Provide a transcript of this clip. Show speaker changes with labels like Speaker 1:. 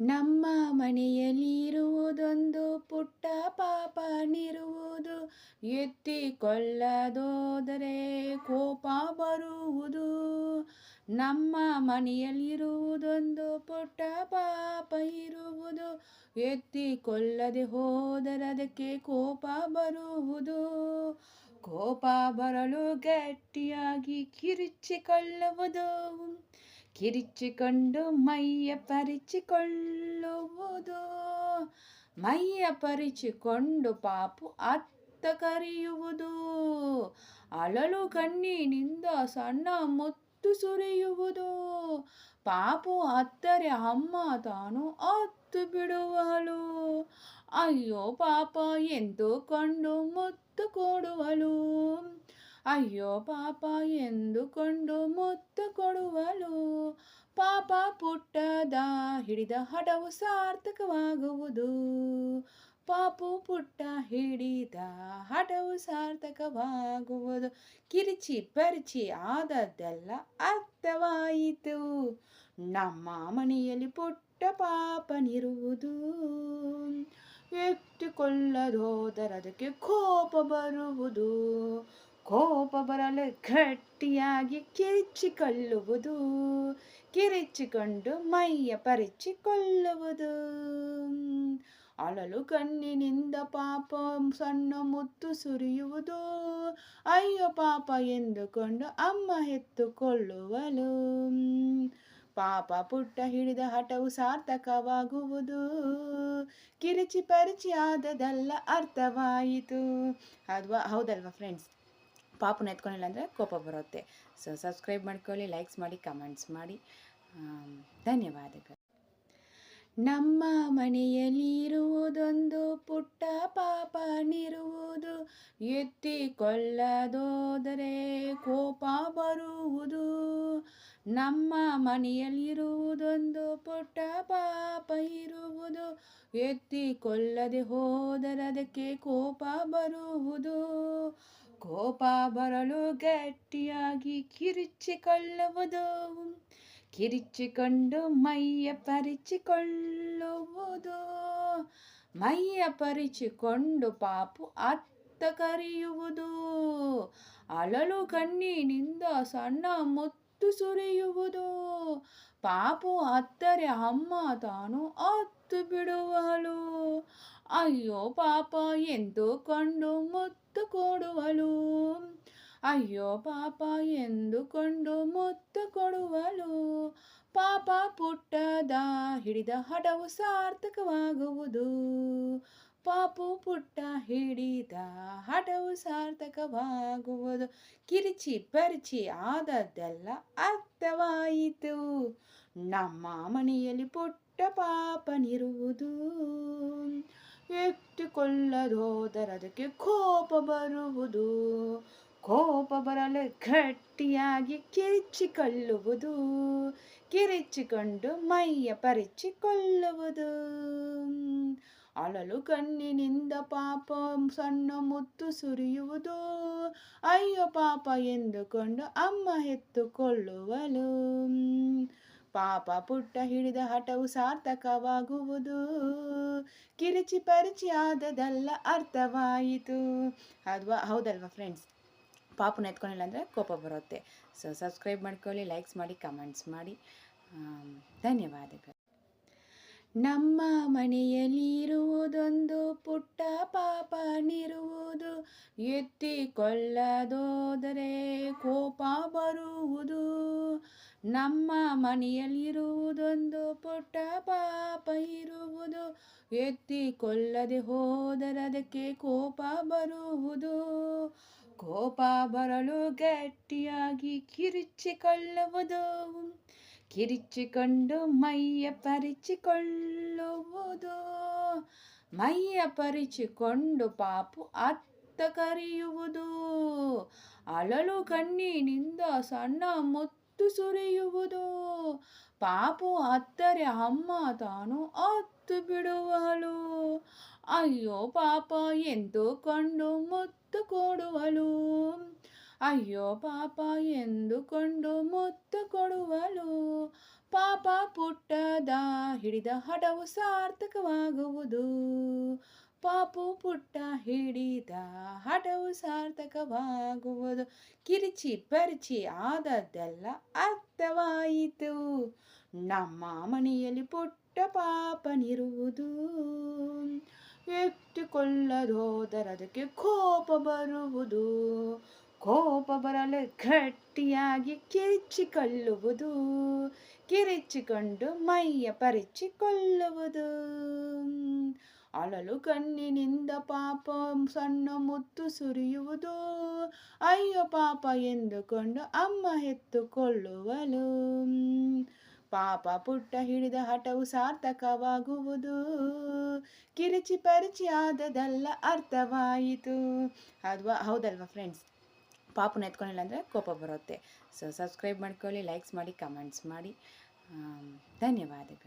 Speaker 1: ನಮ್ಮ ಮನೆಯಲ್ಲಿರುವುದೊಂದು ಪುಟ್ಟ ಪಾಪ ನಿರುವುದು ಎತ್ತಿಕೊಳ್ಳದೋದರೆ ಕೋಪ ಬರುವುದು. ನಮ್ಮ ಮನೆಯಲ್ಲಿರುವುದೊಂದು ಪುಟ್ಟ ಪಾಪ ಇರುವುದು ಎತ್ತಿಕೊಳ್ಳದೆ ಹೋದರೆ ಅದಕ್ಕೆ ಕೋಪ ಬರುವುದು. ಕೋಪ ಬರಲು ಗಟ್ಟಿಯಾಗಿ ಕಿರಿಚಿಕೊಳ್ಳುವುದು. ಕಿರಿಚಿಕೊಂಡು ಮೈಯ ಪರಿಚಿಕೊಳ್ಳುವುದು. ಮೈಯ ಪರಿಚಿಕೊಂಡು ಪಾಪು ಅತ್ತ ಕರೆಯುವುದು. ಅಳಲು ಕಣ್ಣಿನಿಂದ ಸಣ್ಣ ಮುತ್ತು ಸುರಿಯುವುದು. ಪಾಪು ಅತ್ತರೆ ಅಮ್ಮ ತಾನು ಅತ್ತು ಬಿಡುವಳು. ಅಯ್ಯೋ ಪಾಪ ಎಂದುಕೊಂಡು ಮುತ್ತು ಕೊಡುವಳು. ಅಯ್ಯೋ ಪಾಪ ಎಂದುಕೊಂಡು ಮುತ್ತು ಕೊಡುವಳು. ಪಾಪ ಪುಟ್ಟದ ಹಿಡಿದ ಹಠವು ಸಾರ್ಥಕವಾಗುವುದು. ಪಾಪು ಪುಟ್ಟ ಹಿಡಿದ ಹಠವು ಸಾರ್ಥಕವಾಗುವುದು. ಕಿರಿಚಿ ಪರಿಚಿ ಆದದ್ದೆಲ್ಲ ಅರ್ಥವಾಯಿತು. ನಮ್ಮ ಮನೆಯಲ್ಲಿ ಪುಟ್ಟ ಪಾಪನಿರುವುದು. ಎತ್ತಿಕೊಳ್ಳದೋದರದಕ್ಕೆ ಕೋಪ ಬರುವುದು. ಕೋಪ ಬರಲು ಗಟ್ಟಿಯಾಗಿ ಕಿರಿಚಿಕೊಳ್ಳುವುದು. ಕಿರಿಚಿಕೊಂಡು ಮೈಯ ಪರಿಚಿಕೊಳ್ಳುವುದು. ಅಳಲು ಕಣ್ಣಿನಿಂದ ಪಾಪ ಸಣ್ಣ ಮುತ್ತು ಸುರಿಯುವುದು. ಅಯ್ಯೋ ಪಾಪ ಎಂದುಕೊಂಡು ಅಮ್ಮ ಎತ್ತುಕೊಳ್ಳುವಳು ಪಾಪ ಪುಟ್ಟ ಹಿಡಿದ ಹಠವು ಸಾರ್ಥಕವಾಗುವುದು. ಕಿರಿಚಿ ಪರಿಚಿ ಆದದಲ್ಲ ಅರ್ಥವಾಯಿತು. ಅಲ್ವಾ ಹೌದಲ್ವಾ ಫ್ರೆಂಡ್ಸ್ ಪಾಪನ ಎತ್ಕೊಂಡಿಲ್ಲ ಅಂದರೆ ಕೋಪ ಬರುತ್ತೆ. ಸೊ ಸಬ್ಸ್ಕ್ರೈಬ್ ಮಾಡ್ಕೊಳ್ಳಿ ಲೈಕ್ಸ್ ಮಾಡಿ ಕಮೆಂಟ್ಸ್ ಮಾಡಿ. ಧನ್ಯವಾದಗಳು. ನಮ್ಮ ಮನೆಯಲ್ಲಿರುವುದೊಂದು ಪುಟ್ಟ ಪಾಪ ನಿರುವುದು ಎತ್ತಿಕೊಳ್ಳದೋದರೆ ಕೋಪ ಬರುವುದು. ನಮ್ಮ ಮನೆಯಲ್ಲಿರುವುದೊಂದು ಪುಟ್ಟ ಪಾಪ ಇರುವುದು ಎತ್ತಿಕೊಳ್ಳದೆ ಹೋದರೆ ಅದಕ್ಕೆ ಕೋಪ ಬರುವುದು. ಕೋಪ ಬರಲು ಗಟ್ಟಿಯಾಗಿ ಕಿರಿಚಿಕೊಳ್ಳುವುದು. ಕಿರಿಚಿಕೊಂಡು ಮೈಯ ಪರಿಚಿಕೊಳ್ಳುವುದು. ಮೈಯ ಪರಿಚಿಕೊಂಡು ಪಾಪು ಅತ್ತ ಕರೆಯುವುದು ಅಳಲು ಕಣ್ಣಿನಿಂದ ಸಣ್ಣ ಮುತ್ತು ಸುರಿಯುವುದು? ಪಾಪು ಹತ್ತರೆ ಅಮ್ಮ ತಾನು ಹತ್ತು ಬಿಡುವಳು. ಅಯ್ಯೋ ಪಾಪ ಎಂದುಕೊಂಡು ಮುತ್ತು ಕೊಡುವಳು. ಅಯ್ಯೋ ಪಾಪ ಎಂದುಕೊಂಡು ಮುತ್ತು ಕೊಡುವಳು. ಪಾಪ ಪುಟ್ಟದ ಹಿಡಿದ ಹಡವು ಸಾರ್ಥಕವಾಗುವುದು. ಪಾಪು ಪುಟ್ಟ ಹಿಡಿದ ಹಠವು ಸಾರ್ಥಕವಾಗುವುದು. ಕಿರಿಚಿ ಪರಿಚಿ ಆದದ್ದೆಲ್ಲ ಅರ್ಥವಾಯಿತು. ನಮ್ಮ ಮನೆಯಲ್ಲಿ ಪುಟ್ಟ ಪಾಪನಿರುವುದು. ಎತ್ತಿಕೊಳ್ಳದೋದರದಕ್ಕೆ ಕೋಪ ಬರುವುದು. ಕೋಪ ಬರಲು ಗಟ್ಟಿಯಾಗಿ ಕಿರಿಚಿಕೊಳ್ಳುವುದು ಕಿರಿಚಿಕೊಂಡು ಮೈಯ ಪರಿಚಿಕೊಳ್ಳುವುದು. ಅಳಲು ಕಣ್ಣಿನಿಂದ ಪಾಪ ಸಣ್ಣ ಮುತ್ತು ಸುರಿಯುವುದು. ಅಯ್ಯೋ ಪಾಪ ಎಂದುಕೊಂಡು ಅಮ್ಮ ಎತ್ತುಕೊಳ್ಳುವಳು. ಪಾಪ ಪುಟ್ಟ ಹಿಡಿದ ಹಠವು ಸಾರ್ಥಕವಾಗುವುದು. ಕಿರಿಚಿ ಪರಿಚಿ ಆದದಲ್ಲ ಅರ್ಥವಾಯಿತು. ಅದ್ವಾ, ಹೌದಲ್ವಾ ಫ್ರೆಂಡ್ಸ್ ಪಾಪನ ಎತ್ಕೊಂಡಿಲ್ಲ ಅಂದರೆ ಕೋಪ ಬರುತ್ತೆ. ಸೊ ಸಬ್ಸ್ಕ್ರೈಬ್ ಮಾಡ್ಕೊಳ್ಳಿ ಲೈಕ್ಸ್ ಮಾಡಿ ಕಮೆಂಟ್ಸ್ ಮಾಡಿ. ಧನ್ಯವಾದಗಳು. ನಮ್ಮ ಮನೆಯಲ್ಲಿರುವುದೊಂದು ಪುಟ್ಟ ಪಾಪ ನಿರುವುದು. ಎತ್ತಿಕೊಳ್ಳದೋದರೆ ಕೋಪ ಬರುವುದು. ನಮ್ಮ ಮನೆಯಲ್ಲಿರುವುದೊಂದು ಪುಟ್ಟ ಪಾಪ ಇರುವುದು. ಎತ್ತಿಕೊಳ್ಳದೆ ಹೋದರೆ ಅದಕ್ಕೆ ಕೋಪ ಬರುವುದು. ಕೋಪ ಬರಲು ಗಟ್ಟಿಯಾಗಿ ಕಿರಿಚಿಕೊಳ್ಳುವುದು. ಕಿರಿಚಿಕೊಂಡು ಮೈಯ ಪರಿಚಿಕೊಳ್ಳುವುದು. ಮೈಯ ಪರಿಚಿಕೊಂಡು ಪಾಪು ಅತ್ತ ಕರೆಯುವುದು. ಅಳಲು ಕಣ್ಣಿನಿಂದ ಸಣ್ಣ ಮುತ್ತು ಸುರಿಯುವುದು. ಪಾಪು ಅತ್ತರೆ ಅಮ್ಮ ತಾನು ಅತ್ತು ಬಿಡುವಳು. ಅಯ್ಯೋ ಪಾಪ ಎಂದು ಕಂಡು ಮುತ್ತು ಕೊಡುವಳು. ಅಯ್ಯೋ ಪಾಪ ಎಂದುಕೊಂಡು ಮುತ್ತು ಕೊಡುವಳು. ಪಾಪ ಪುಟ್ಟದ ಹಿಡಿದ ಹಠವು ಸಾರ್ಥಕವಾಗುವುದು. ಪಾಪು ಪುಟ್ಟ ಹಿಡಿದ ಹಠವು ಸಾರ್ಥಕವಾಗುವುದು. ಕಿರಿಚಿ ಪರಿಚಿ ಆದದ್ದೆಲ್ಲ ಅರ್ಥವಾಯಿತು. ನಮ್ಮ ಮನೆಯಲ್ಲಿ ಪುಟ್ಟ ಪಾಪನಿರುವುದು. ಎತ್ತಿಕೊಳ್ಳದೋದರದಕ್ಕೆ ಕೋಪ ಬರುವುದು. ಕೋಪ ಬರಲು ಗಟ್ಟಿಯಾಗಿ ಕಿರಿಚಿಕೊಳ್ಳುವುದು, ಕಿರಿಚಿಕೊಂಡು ಮೈಯ ಪರಿಚಿಕೊಳ್ಳುವುದು. ಅಳಲು ಕಣ್ಣಿನಿಂದ ಪಾಪ ಸಣ್ಣ ಮುತ್ತು ಸುರಿಯುವುದು, ಅಯ್ಯೋ ಪಾಪ ಎಂದುಕೊಂಡು ಅಮ್ಮ ಎತ್ತುಕೊಳ್ಳುವಳು ಪಾಪ ಪುಟ್ಟ ಹಿಡಿದ ಹಠವು ಸಾರ್ಥಕವಾಗುವುದು, ಕಿರಿಚಿ ಪರಿಚಿ ಆದದಲ್ಲ ಅರ್ಥವಾಯಿತು. ಅದ್ವಾ ಹೌದಲ್ವಾ ಫ್ರೆಂಡ್ಸ್ ಪಾಪನ ಎತ್ಕೊಂಡಿಲ್ಲ ಅಂದರೆ ಕೋಪ ಬರುತ್ತೆ. ಸೊ ಸಬ್ಸ್ಕ್ರೈಬ್ ಮಾಡ್ಕೊಳ್ಳಿ ಲೈಕ್ಸ್ ಮಾಡಿ ಕಮೆಂಟ್ಸ್ ಮಾಡಿ. ಧನ್ಯವಾದಗಳು.